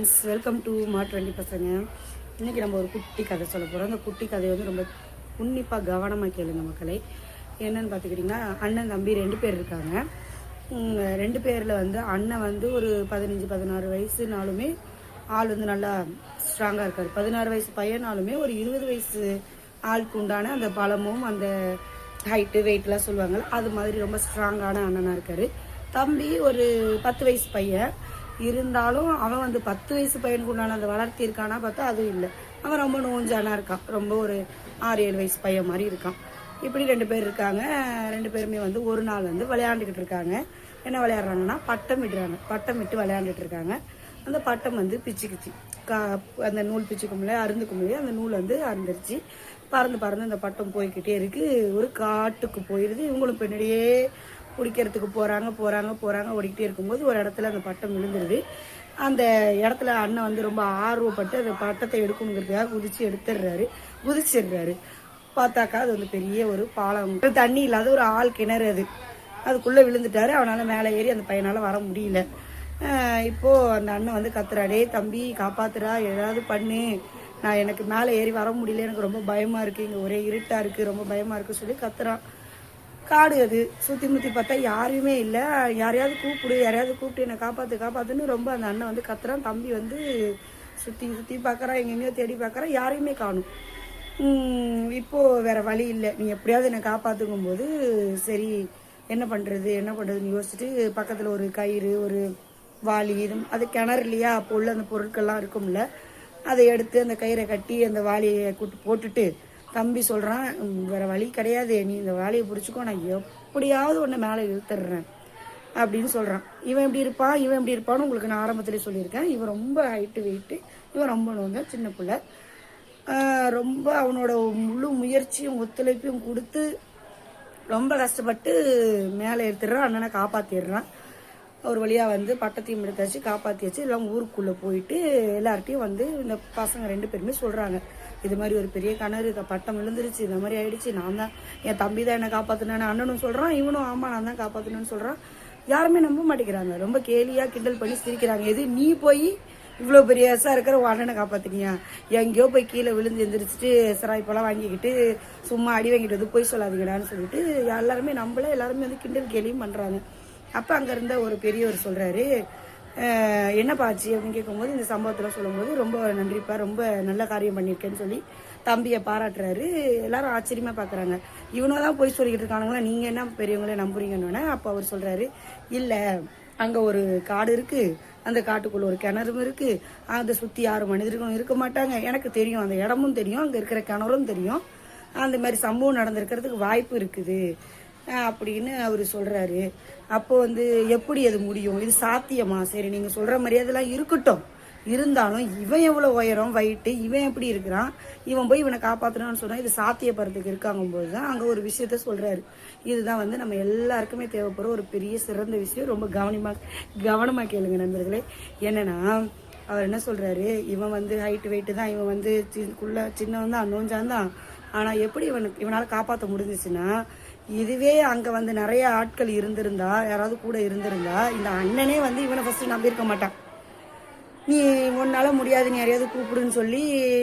Friends welcome to மா twenty பசங்க. இன்றைக்கி நம்ம ஒரு குட்டி கதை சொல்ல போகிறோம் அந்த குட்டி கதையை வந்து ரொம்ப உன்னிப்பாக கவனமாக கேளுங்க மக்களை. என்னன்னு பார்த்துக்கிட்டிங்கன்னா அண்ணன் தம்பி ரெண்டு பேர் இருக்காங்க. ரெண்டு பேரில் வந்து அண்ணன் வந்து ஒரு பதினஞ்சு பதினாறு வயசுனாலுமே ஆள் வந்து நல்லா ஸ்ட்ராங்காக இருக்கார். பதினாறு வயசு பையனாலுமே ஒரு இருபது வயசு ஆளுக்கு உண்டான அந்த பலமும் அந்த ஹைட்டு வெயிட்லாம் சொல்லுவாங்கள்ல அது மாதிரி ரொம்ப ஸ்ட்ராங்கான அண்ணனாக இருக்கார். தம்பி ஒரு பத்து வயசு பையன். இருந்தாலும் அவன் வந்து பத்து வயசு பையனுக்கு உண்டான அந்த வளர்த்தி இருக்கானா பார்த்தா அதுவும் இல்லை. அவன் ரொம்ப நோஞ்சானா இருக்கான். ரொம்ப ஒரு ஆறு ஏழு வயசு பையன் மாதிரி இருக்கான். இப்படி ரெண்டு பேர் இருக்காங்க. ரெண்டு பேருமே வந்து ஒரு நாள் வந்து விளையாண்டுக்கிட்டு இருக்காங்க. என்ன விளையாடுறாங்கன்னா பட்டம் விடுறாங்க. பட்டம் விட்டு விளையாண்டுட்டு இருக்காங்க. அந்த பட்டம் வந்து பிச்சுக்குச்சு. கா அந்த நூல் பிச்சுக்கும்ல அருந்துக்கும்லையே அந்த நூல் வந்து அருந்துருச்சு. பறந்து பறந்து அந்த பட்டம் போய்கிட்டே இருக்கு. ஒரு காட்டுக்கு போயிடுது இவங்களும் பின்னாடியே பிடிக்கிறதுக்கு போகிறாங்க போகிறாங்க போகிறாங்க ஓடிக்கிட்டே இருக்கும்போது ஒரு இடத்துல அந்த பட்டம் விழுந்துருது. அந்த இடத்துல அண்ணன் வந்து ரொம்ப ஆர்வப்பட்டு அந்த பட்டத்தை எடுக்கணுங்கிறதுக்காக குதிச்சு எடுத்துடுறாரு. குதிச்சிடுறாரு. பார்த்தாக்கா அது வந்து பெரிய ஒரு பாலம். தண்ணி இல்லாத ஒரு ஆள் கிணறு அது. அதுக்குள்ளே விழுந்துட்டாரு. அவனால் மேலே ஏறி அந்த பையனால் வர முடியல. இப்போது அந்த அண்ணன் வந்து கத்துறாடே தம்பி காப்பாத்துறா ஏதாவது பண்ணு. நான் எனக்கு மேலே ஏறி வர முடியல. எனக்கு ரொம்ப பயமாக இருக்குது இங்கே ஒரே இருட்டாக இருக்குது ரொம்ப பயமாக இருக்கு சொல்லி கத்துறான். காடு அது. சுற்றி முற்றி பார்த்தா யாருமே இல்லை. யாரையாவது கூப்பிடு யாரையாவது கூப்பிட்டு என்னை காப்பாற்று காப்பாற்றுன்னு ரொம்ப அந்த அண்ணன் வந்து கத்துறான். தம்பி வந்து சுற்றி சுற்றி பார்க்குறான் எங்கெங்கேயோ தேடி பார்க்குறான் யாரையுமே காணும். இப்போ வேற வழி இல்லை. நீ எப்படியாவது என்னை காப்பாற்றுக்கும் போது சரி என்ன பண்ணுறது என்ன பண்ணுறதுன்னு யோசிச்சுட்டு பக்கத்தில் ஒரு கயிறு ஒரு வாளி இது அது கிணறு இல்லையா? அப்போ உள்ள அந்த பொருட்கள்லாம் இருக்கும்ல. அதை எடுத்து அந்த கயிறை கட்டி அந்த வாளியை கூட்டு போட்டுட்டு தம்பி சொல்கிறான் வேற வழி கிடையாது. நீ இந்த வேலையை பிடிச்சிக்கோ நான் எப்படியாவது ஒன்று மேலே இழுத்துடுறேன். அப்படின்னு சொல்கிறான் இவன் எப்படி இருப்பான் இவன் எப்படி இருப்பான்னு உங்களுக்கு நான் ஆரம்பத்திலே சொல்லியிருக்கேன். இவன் ரொம்ப ஹைட்டு வெயிட்டு இவன் ரொம்ப நோங்க சின்ன பிள்ளை. ரொம்ப அவனோட முழு முயற்சியும் ஒத்துழைப்பையும் கொடுத்து ரொம்ப கஷ்டப்பட்டு மேலே எடுத்துடுறான் அண்ணனை காப்பாற்றிடுறான் ஒரு வழியாக வந்து பட்டத்தையும் எடுத்தாச்சு காப்பாற்றியாச்சு எல்லாம் ஊருக்குள்ளே போயிட்டு எல்லார்ட்டையும் வந்து இந்த பசங்க ரெண்டு பேருமே சொல்கிறாங்க இது மாதிரி ஒரு பெரிய கிணறு இந்த பட்டம் விழுந்துருச்சு. இந்த மாதிரி ஆயிடுச்சு. நான் தான் என் தம்பி தான் என்னை காப்பாற்றினேன்னு அண்ணனும் சொல்கிறான் இவனும் ஆமாம் நான் தான் காப்பாற்றினேன்னு சொல்கிறான் யாருமே நம்ப மாட்டேங்கிறாங்க. ரொம்ப கேலியாக கிண்டல் பண்ணி சிரிக்கிறாங்க. எது நீ போய் இவ்வளோ பெரிய எஸ்ஸாக இருக்கிற உடனே அண்ணனை காப்பாற்றினியா எங்கேயோ போய் கீழே விழுந்து எந்திரிச்சிட்டு சிராய்ப்பெல்லாம் வாங்கிக்கிட்டு சும்மா அடி வாங்கிட்டு வந்து போய் சொல்லாதீங்கடான்னு சொல்லிட்டு எல்லாருமே நம்மள எல்லாருமே வந்து கிண்டல் கேலியும் பண்ணுறாங்க அப்போ அங்கே இருந்த ஒரு பெரியவர் சொல்கிறாரு என்னப்பா ஆச்சு அப்படின்னு கேட்கும்போது இந்த சம்பவத்தில் சொல்லும்போது ரொம்ப நன்றிப்பா ரொம்ப நல்ல காரியம் பண்ணியிருக்கேன்னு சொல்லி தம்பியை பாராட்டுறாரு. எல்லாரும் ஆச்சரியமாக பார்க்குறாங்க இவனோ தான் போய் சொல்லிக்கிட்டு இருக்கானுங்களா? நீங்கள் என்ன பெரியவங்களே நம்புறீங்கன்னு அப்போ அவர் சொல்கிறாரு இல்லை அங்கே ஒரு காடு இருக்குது அந்த காட்டுக்குள்ளே ஒரு கிணறும் இருக்குது அதை சுற்றி யாரும் மனிதர்களும் இருக்க மாட்டாங்க. எனக்கு தெரியும் அந்த இடமும் தெரியும் அங்கே இருக்கிற கிணறும் தெரியும். அந்த மாதிரி சம்பவம் நடந்திருக்கிறதுக்கு வாய்ப்பு இருக்குது. அப்படின்னு அவர் சொல்கிறாரு அப்போ வந்து எப்படி அது முடியும்? இது சாத்தியமா? சரி நீங்கள் சொல்கிற மாதிரி அதெல்லாம் இருக்கட்டும். இருந்தாலும் இவன் எவ்வளோ உயரம் வயிட்டு இவன் எப்படி இருக்கிறான்? இவன் போய் இவனை காப்பாற்றணும்னு சொன்னால் இது சாத்தியப்படுறதுக்கு இருக்காங்கும்போது தான் அங்கே ஒரு விஷயத்த சொல்கிறாரு இதுதான் வந்து நம்ம எல்லாருக்குமே தேவைப்படுற ஒரு பெரிய சிறந்த விஷயம். ரொம்ப கவனமாக கவனமாக கேளுங்க நண்பர்களே. என்னென்னா அவர் என்ன சொல்கிறாரு இவன் வந்து ஹைட்டு வெயிட்டு தான். இவன் வந்து சின்ன சின்னவன் தான் நோஞ்சான் தான். ஆனால் எப்படி இவனுக்கு இவனால் காப்பாற்ற முடிஞ்சிச்சுன்னா இதுவே அங்கே வந்து நிறைய ஆட்கள் இருந்திருந்தா யாராவது கூட இருந்திருந்தா இந்த அண்ணனே வந்து இவனை ஃபஸ்ட்டு நம்பியிருக்க மாட்டான். நீ உன்னால முடியாது நீ யாரையாவது கூப்பிடுன்னு சொல்லி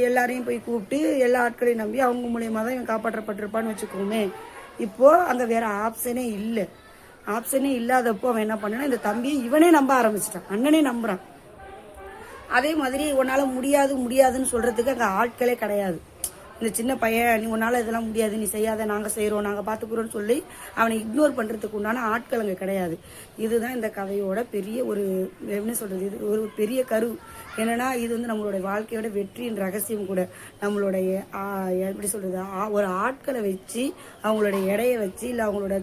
எல்லாரையும் போய் கூப்பிட்டு எல்லா ஆட்களையும் நம்பி அவங்க மூலியமாக தான் இவன் காப்பாற்றப்பட்டிருப்பான்னு வச்சுக்கோமே. இப்போ அங்கே வேற ஆப்ஷனே இல்லை. ஆப்ஷனே இல்லாதப்போ அவன் என்ன பண்ணனா இந்த தம்பியை இவனே நம்ப ஆரம்பிச்சிட்டான். அண்ணனே நம்புறான். அதே மாதிரி உன்னால முடியாது முடியாதுன்னு சொல்றதுக்கு அங்கே ஆட்களே கிடையாது. இந்த சின்ன பையன் நீ உன்னால இதெல்லாம் முடியாது நீ செய்யாத நாங்க செய்கிறோம் நாங்க பார்த்துக்குறோன்னு சொல்லி அவனை இக்னோர் பண்றதுக்கு உண்டான ஆட்கள் அங்க கிடையாது. இதுதான் இந்த கதையோட பெரிய ஒரு என்ன சொல்றது இது ஒரு பெரிய கரு. என்னன்னா இது வந்து நம்மளுடைய வாழ்க்கையோட வெற்றியின் ரகசியம் கூட. நம்மளுடைய எப்படி சொல்றது ஒரு ஆட்களை வச்சு அவங்களோட எடையை வச்சு இல்லை அவங்களோட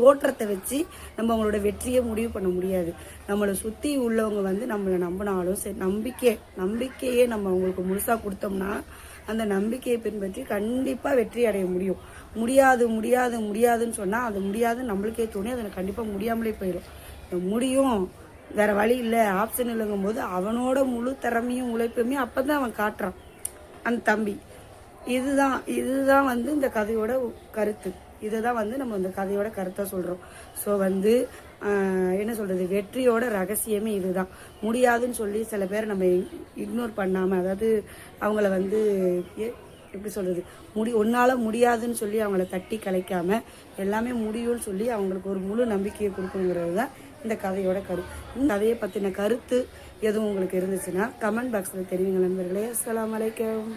தோற்றத்தை வச்சு நம்ம அவங்களோட வெற்றியை முடிவு பண்ண முடியாது. நம்மளை சுற்றி உள்ளவங்க வந்து நம்மளை நம்பினாலும் சரி நம்பிக்கை நம்பிக்கையே நம்ம அவங்களுக்கு முழுசாக கொடுத்தோம்னா அந்த நம்பிக்கையை பின்பற்றி கண்டிப்பாக வெற்றி அடைய முடியும். முடியாது முடியாது முடியாதுன்னு சொன்னால் அது முடியாது நம்மளுக்கே தோணி அதை கண்டிப்பாக முடியாமலே போயிடும் முடியும். வேற வழி இல்லை. ஆப்ஷன் இல்லைங்கும் போது அவனோட முழு திறமையும் உழைப்புமே அப்போ தான் அவன் காட்டுறான். அந்த தம்பி. இதுதான் இதுதான் வந்து இந்த கதையோட கருத்து. இதை தான் வந்து நம்ம இந்த கதையோட கருத்தை சொல்கிறோம் ஸோ வந்து என்ன சொல்கிறது வெற்றியோட ரகசியமே இதுதான். முடியாதுன்னு சொல்லி சில பேர் நம்ம இக்னோர் பண்ணாமல் அதாவது அவங்கள வந்து எ- எப்படி சொல்கிறது முடி உன்னால் முடியாதுன்னு சொல்லி அவங்கள தட்டி கலைக்காம எல்லாமே முடியும்னு சொல்லி அவங்களுக்கு ஒரு முழு நம்பிக்கையை கொடுக்கணுங்கிறது தான் இந்த கதையோட கரு இந்த கதையை பற்றின கருத்து எதுவும் உங்களுக்கு இருந்துச்சுன்னா கமெண்ட் பாக்ஸில் தெரிவிங்க நண்பர்களே. அஸ்ஸலாமு வலைக்கம்